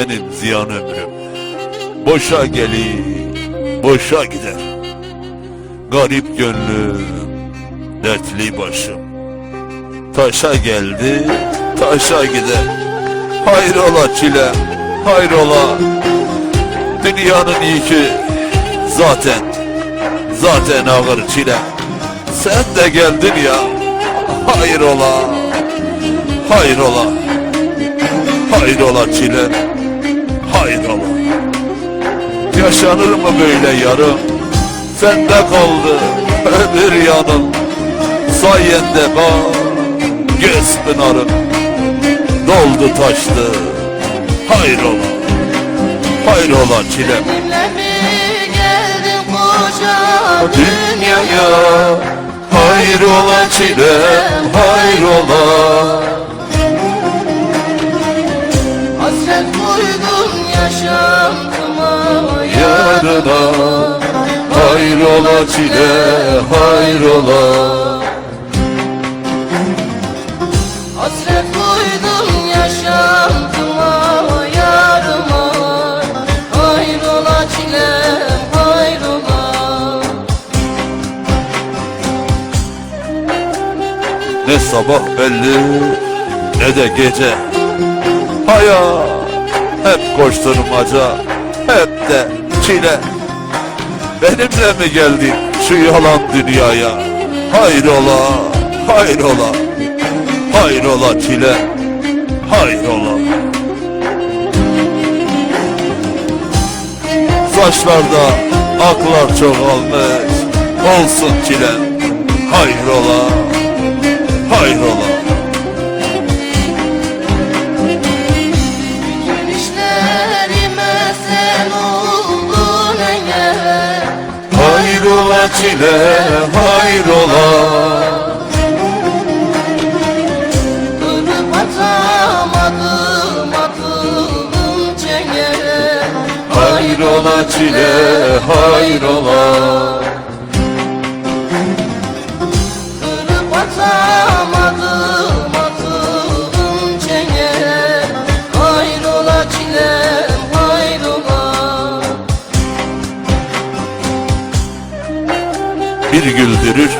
benim ziyan ömrüm. Boşa gelir, boşa gider. Garip gönlüm, dertli başım. Taşa geldi, taşa gider. Hayrola çile, hayrola. Dünyanın yükü zaten, zaten ağır çile. Sen de geldin ya, hayrola, hayrola. Hayrola çile, hayrola. Yaşanır mı böyle yarım? Sende kaldı öbür yanım. Sayende bak göz pınarım. Doldu taştı, hayrola. Hayrola çilem. Dünyaya hayrola çilem, hayrola. Hasret koydun yaşantıma yarına Hayrola çile hayrola. Hasret koydun yaşantıma yarıma Hayrola çilem hayrola. Ne sabah belli ne de gece. Hayat hep koşturmaca hep de çile. Benimle mi geldin şu yalan dünyaya? Hayrola hayrola Hayrola çile hayrola. Saçlarda aklar çoğalmış Olsun çile Hayrola Hayrola Çile hayrola? Kırıp atamadım atıldım çengele. Hayrola çile hayrola Bir güldürür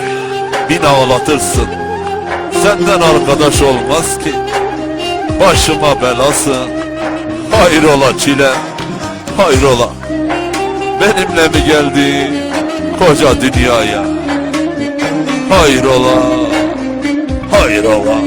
bin ağlatırsın. Senden arkadaş olmaz ki Başıma belasın. Hayrola çile Hayrola. Benimle mi geldin koca dünyaya? Hayrola Hayrola